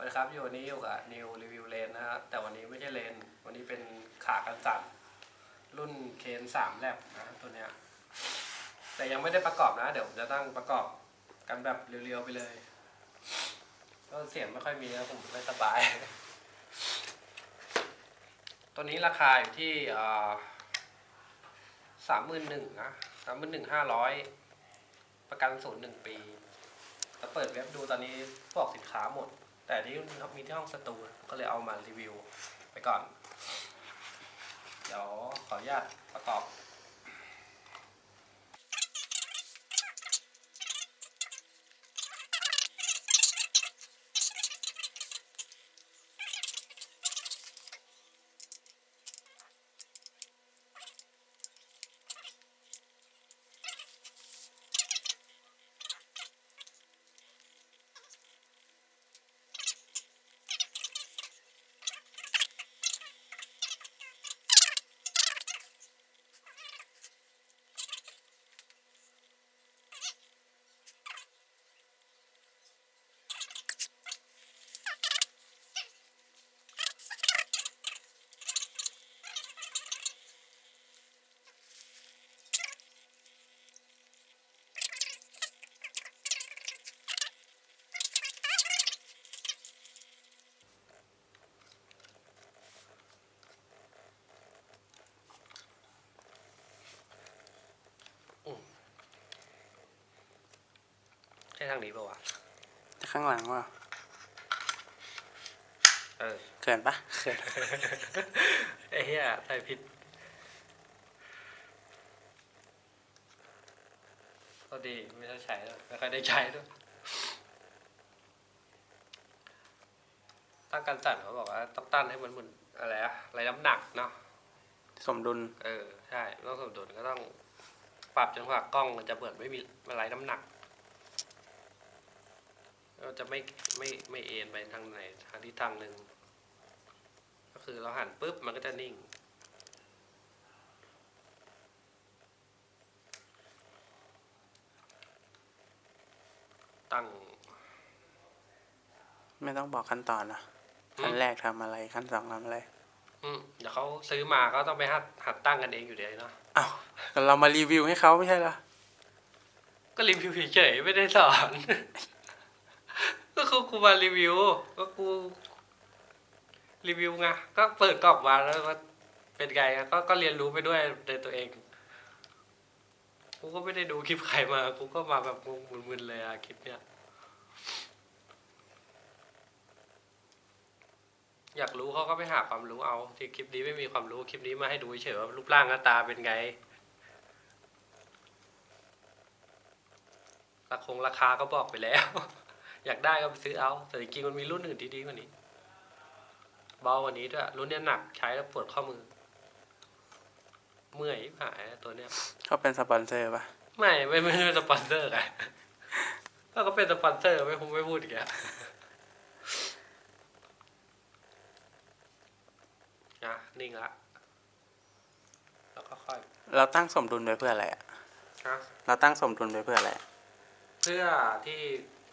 สวัสดีครับอยู่วันนี้อยู่กับนิวรีวิวเลนนะฮะแต่วันนี้ไม่ใช่เลน วันนี้เป็นขากันสั่นรุ่นเคนสามแลบนะตัวเนี้ยแต่ยังไม่ได้ประกอบนะ เดี๋ยวผมจะตั้งประกอบกันแบบเรียวๆไปเลยก็เสียงไม่ค่อยมีนะผมไม่สบาย ตัวนี้ราคาอยู่ที่สามหมื่นหนึ่งนะสามหมื่นหนึ่งห้าร้อยประกันศูนย์หนึ่งปีแล้วเปิดเว็บดูตอนนี้พวกสินค้าหมด แต่ที่มีที่ห้องสตูก็เลยเอามารีวิวไปก่อน เดี๋ยวขออนุญาตประกอบ ทางนี้ปะวะข้างหลังว่าเออเขินปะเขินไอ้เหี้ยใส่ผิดก็ดีไม่ได้ใช้แล้วไม่ค่อยได้ใช้ด้วยตั้งการสั่นเขาบอกว่าต้องตั้งให้มันเหมือนอะไรอะอะไรน้ำหนักเนาะสมดุล เออ ใช่ต้องสมดุลก็ต้องปรับจังหวะกล้องมันจะเหมือนไม่มีอะไรน้ำหนัก เราจะไม่ไม่ไม่เอ็นไปทางไหนทางที่ทางหนึ่งก็คือเราหันปุ๊บมันก็จะนิ่ง ตั้ง ไม่ต้องบอกขั้นตอนนะอืมขั้นแรกทำอะไรขั้นสองทำอะไรอืมเดี๋ยวเขาซื้อมาก็ต้องไปหัดหัดตั้งกันเองอยู่ดีเนาะอ้าวก็เรามารีวิวให้เขาไม่ใช่เหรอก็รีวิวเฉยๆไม่ได้สอน ก็คือกูมารีวิว ก็กูรีวิวไงก็เปิดกล่องมาแล้วก็เป็นไงก็ก็เรียนรู้ไปด้วยในตัวเอง กูก็ไม่ได้ดูคลิปใครมา กูก็มาแบบงงมึนๆเลยอะคลิปเนี้ย อยากรู้เขาก็ไปหาความรู้เอา ที่คลิปนี้ไม่มีความรู้คลิปนี้มาให้ดูเฉยว่ารูปร่างหน้าตาเป็นไงราคงราคาก็บอกไปแล้ว อยากได้ก็ไปซื้อเอา แต่จริงๆมันมีรุ่นอื่นที่ดีกว่านี้เบากว่านี้ด้วยรุ่นเนี้ยหนักใช้แล้วปวดข้อมือ เมื่อยหายตัวเนี้ยเขาเป็นสปอนเซอร์ปะไม่ไม่ไม่ใช่สปอนเซอร์ไงถ้าก็เป็นสปอนเซอร์ไม่คงไม่พูดอีกแล้วนะนิ่งละแล้วก็ค่อย เราตั้งสมดุลไว้เพื่ออะไรอะนะเราตั้งสมดุลไว้เพื่ออะไรอะเพื่อที่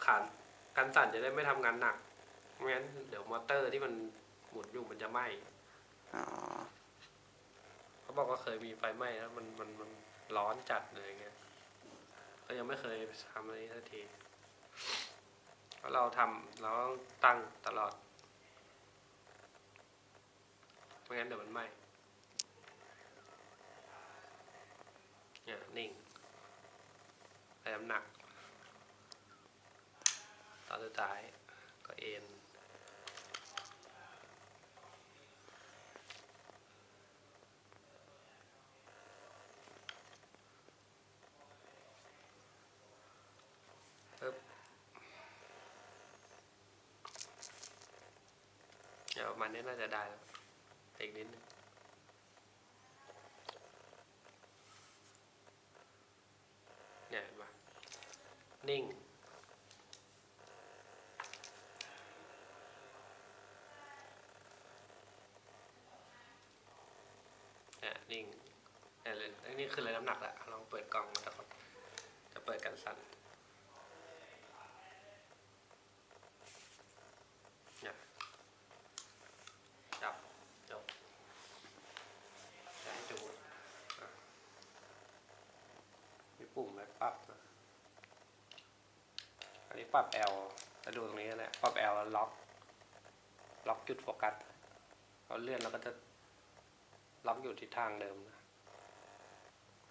ขาน กันสั่นจะได้ไม่ทำงานหนักไม่งั้นเดี๋ยวมอเตอร์ที่มันหมุนอยู่มันจะไหม้อ๋อเขาบอกว่าเคยมีไฟไหม้แล้วมันมันมันร้อนจัดเลยอย่างเงี้ยก็ยังไม่เคยทำอะไรสักทีเพราะเราทำเราต้องตั้งตลอดไม่งั้นเดี๋ยวมันไหม้เนี่ยนิ่งใส่น้ำหนัก ตอนสุดท้ายก็เอ็นปึ๊บเดี๋ยวมาณนี้น่าจะได้แล้วอีกนิดนึงเนี่ยเห็นปะนิ่งะนิ่งนี่เลยนี่คือเลยน้ำหนักแหละลองเปิดกล่องนะครับจะเปิดกันสั่นนี่จับจบจะให้ดูมีปุ่มแล้วปั๊บอันนี้ปั๊บแอลจะดูตรงนี้แหละปั๊บแอลล็อก ล็อกจุดโฟกัสเขาเลื่อนแล้วก็จะ ล็อกอยู่ทิศทางเดิมนะ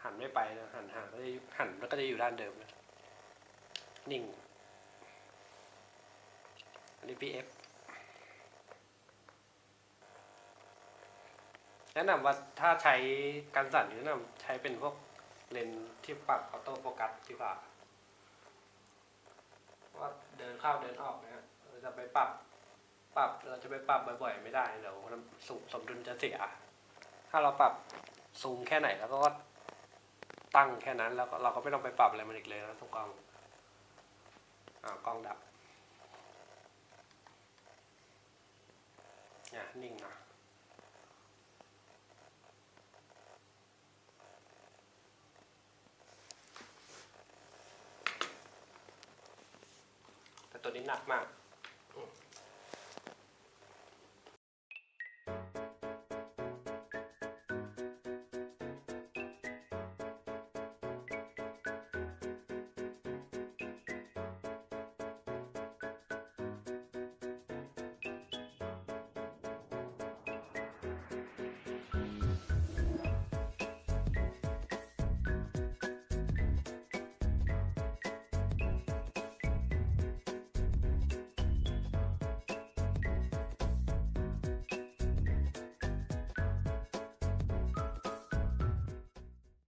หันไม่ไปนะหันห่างก็จะหันแล้วก็จะอยู่ด้านเดิมนะนิ่งอันนี้ PF แนะนำว่าถ้าใช้การสั่นแนะนำใช้เป็นพวกเลนส์ที่ปรับออโต้โฟกัสดีกว่าว่าเดินเข้าเดินออกนะฮะเราจะไปปรับ ปรับเราจะไปปรับบ่อยๆ ไม่ได้เดี๋ยวสมดุลจะเสีย ถ้าเราปรับซูมแค่ไหนแล้วก็ตั้งแค่นั้นแล้วเราก็ไม่ต้องไปปรับอะไรมันอีกเลยนะทุกกล้องอ่ากล้องดับเนี่ยนิ่งนะแต่ตัวนี้หนักมาก